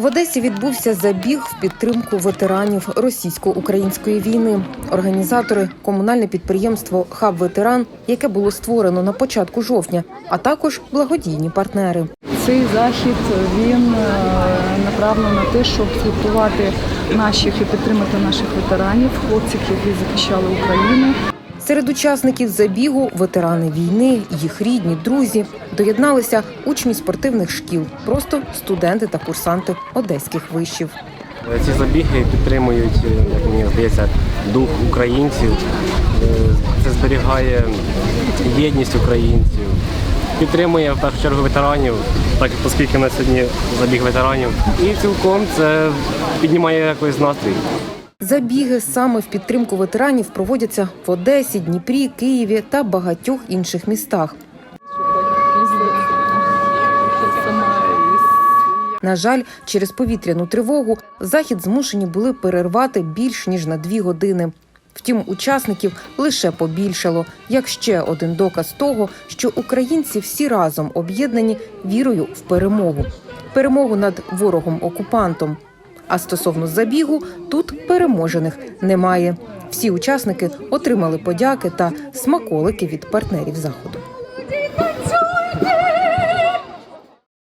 В Одесі відбувся забіг в підтримку ветеранів російсько-української війни. Організатори комунальне підприємство Хаб Ветеран, яке було створено на початку жовтня, а також благодійні партнери. Цей захід він е, направлений на те, щоб згуртувати наших і підтримати наших ветеранів, хлопців, які захищали Україну. Серед учасників забігу ветерани війни, їх рідні, друзі доєдналися учні спортивних шкіл, просто студенти та курсанти одеських вишів. Ці забіги підтримують, як мені здається, дух українців. Це зберігає єдність українців, підтримує в першу чергу ветеранів, так оскільки на сьогодні забіг ветеранів. І цілком це піднімає якийсь настрій. Забіги саме в підтримку ветеранів проводяться в Одесі, Дніпрі, Києві та багатьох інших містах. На жаль, через повітряну тривогу захід змушені були перервати більш ніж на дві години. Втім, учасників лише побільшало, як ще один доказ того, що українці всі разом об'єднані вірою в перемогу, перемогу над ворогом-окупантом. А стосовно забігу, тут переможених немає. Всі учасники отримали подяки та смаколики від партнерів заходу.